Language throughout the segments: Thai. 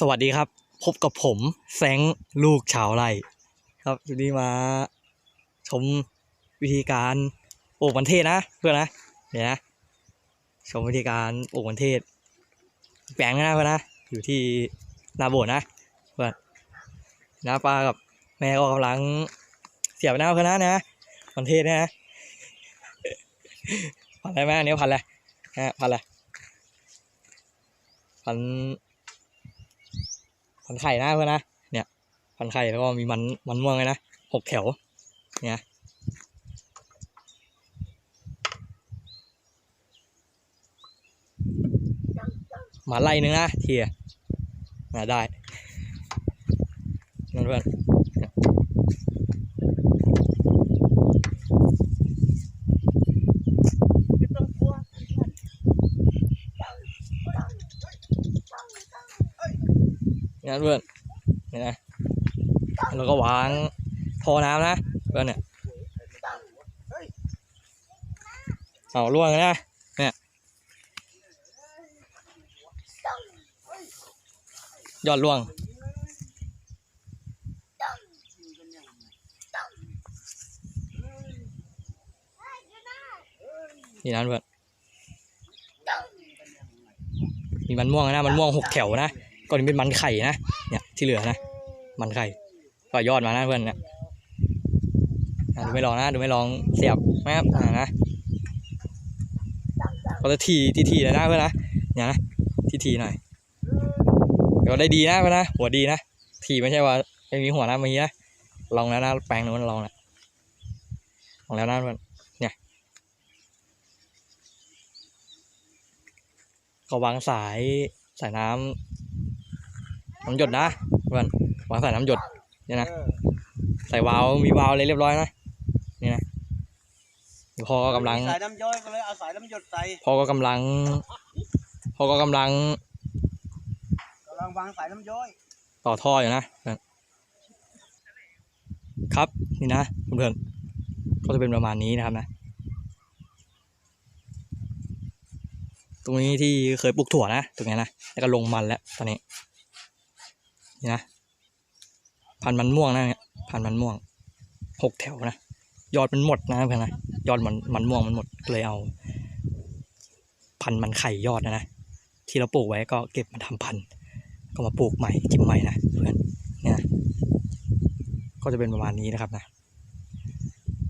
สวัสดีครับ พบกับผมแซงลูกชาวไร่ครับวันนี้มาชมวิธีการปลูกมันเทศนะเพื่อนนะเดี๋ยนะชมวิธีการปลูกมันเทศ แปลงนะเพื่อนนะอยู่ที่นาโบดนะเพื่อนน้าป้ากับแม่ก็กำลังเสียบหน้าเพื่อนนะนะมันเทศนะพันอะไรแม่อันนี้พันอะไรฮะพันอะไรพัน พันไข่นะเพื่อนนะเนี่ย พันไข่แล้วก็มีมันมันม่วงเลยนะหกแถวเนี่ยมาไล่หนึ่งนะเทียมาได้นั่นเพื่อนเนี่ย ไม่ต้องกลัว นั่นเพื่อนเนี่ยนะแล้วก็วางท่อน้ำนะเพื่อนเนี่ยเอาล่วงนะเนี่ยยอดล่วงนี่นะเพื่อนมีมันม่วงนะมันม่วงหกแถวนะ ก่อนนี้เป็นมันไข่นะเนี่ยที่เหลือนะ มันไข่ก็ยอดมานะเพื่อนเนี่ยอะดูไม่ลองนะดูไม่ลองเสียบนะครับนะก็จะทีทีทีเลยนะเพื่อนนะเนี่ยนะทีทีหน่อยเดี๋ยวได้ดีนะเพื่อนนะหัวดีนะทีไม่ใช่ว่าไม่มีหัวนะมีนะลองแล้วนะแปลงนู้นลองแล้วลองแล้วนะเพื่อนเนี่ยก็วางสายสายน้ำ น้ำหยดนะเพื่อนวางสายน้ำหยดเนี่ยนะใส่วาล์วมีวาล์วเลยเรียบร้อยนะนี่นะพอก็กำลังสายน้ำย่อยก็เลยเอาสายน้ำหยดใส่พอก็กำลัง พอก็กำลังกำลังวางสายน้ำย่อย ต่อท่ออยู่นะครับนี่นะเพื่อนๆก็จะเป็นประมาณนี้นะครับนะ ตรงนี้ที่เคยปลูกถั่วนะตรงนี้นะแล้วก็ลงมันแล้วตอนนี้ นี่นะพันมันม่วงนะเนี่ยพันมันม่วงหกแถวนะยอดมันหมดนะเพื่อนนะยอดมันมันม่วงมันหมดเลยเอา พันมันไข่ยอดนะนะที่เราปลูกไว้ก็เก็บมาทำพันก็มาปลูกใหม่จิ้มใหม่นะเพื่อนเนี่ยนะก็จะเป็นประมาณนี้นะครับนะ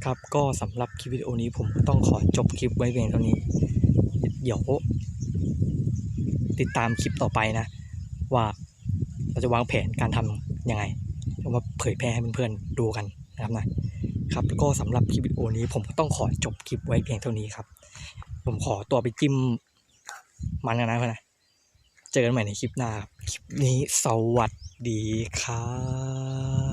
ครับก็สำหรับคลิปวิดีโอนี้ผมต้องขอจบคลิปไว้เพียงเท่านี้ เดี๋ยวติดตามคลิปต่อไปนะ ว่า จะวางแผนการทำยังไงแล้วมาเผยแพร่ให้เพื่อนๆดูกันนะครับนะครับแล้วก็สำหรับคลิปวิดีโอนี้ผมก็ต้องขอจบคลิปไว้เพียงเท่านี้ครับ ผมขอตัวไปจิ้มมันกันนะเพื่อนนะเจอกันใหม่ในคลิปหน้าครับคลิปนี้สวัสดีครับ